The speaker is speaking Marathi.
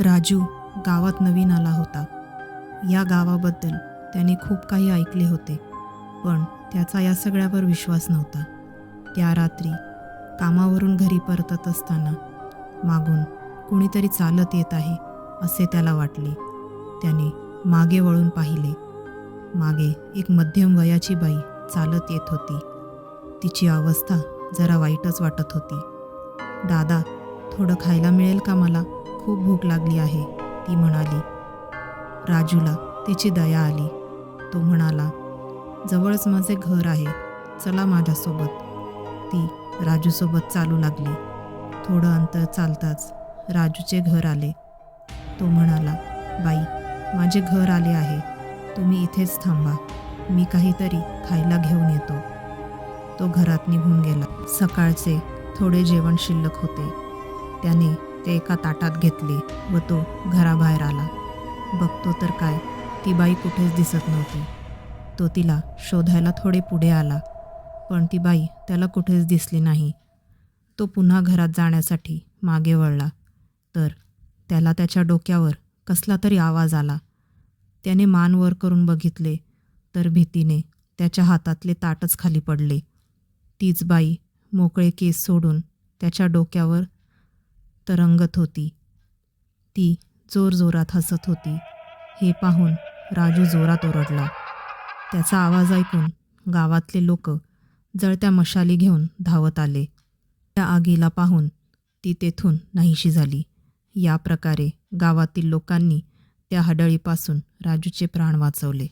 राजू गावात नवीन आला होता. या गावाबद्दल त्याने खूप काही ऐकले होते पण त्याचा या सगळ्यावर विश्वास नव्हता. त्या रात्री कामावरून घरी परतत असताना मागून कुणीतरी चालत येत आहे असे त्याला वाटले. त्याने मागे वळून पाहिले. मागे एक मध्यम वयाची बाई चालत येत होती. तिची अवस्था जरा वाईटच वाटत होती. दादा थोडं खायला मिळेल का मला? खूप भूक लागली आहे. ती म्हणाली राजूला तिची दया आली. तो म्हणाला जवळच माझे घर आहे. चला माझ्यासोबत. ती राजूसोबत चालू लागली. थोडं अंतर चालताच राजूचे घर आले. तो म्हणाला बाई माझे घर आले आहे. तुम्ही इथेच थांबा. मी काहीतरी खायला घेऊन येतो. तो घरात निघून गेला. सकाळचे थोडे जेवण शिल्लक होते. त्याने ते एका ताटात घेतले व तो घराबाहेर आला. बघतो तर काय ती बाई कुठेच दिसत नव्हती. तो तिला शोधायला थोडे पुढे आला पण ती बाई त्याला कुठेच दिसली नाही. तो पुन्हा घरात जाण्यासाठी मागे वळला तर त्याला त्याच्या डोक्यावर कसला तरी आवाज आला. त्याने मान वर करून बघितले तर भीतीने त्याच्या हातातले ताटच खाली पडले. तीच बाई मोकळे केस सोडून त्याच्या डोक्यावर तरंगत होती. ती जोरजोरात हसत होती. हे पाहून राजू जोरात ओरडला. त्याचा आवाज ऐकून गावातले लोक जळत्या मशाली घेऊन धावत आले. त्या आगीला पाहून ती तेथून नाहीशी झाली. या प्रकारे गावातील लोकांनी त्या हडळीपासून राजूचे प्राण वाचवले.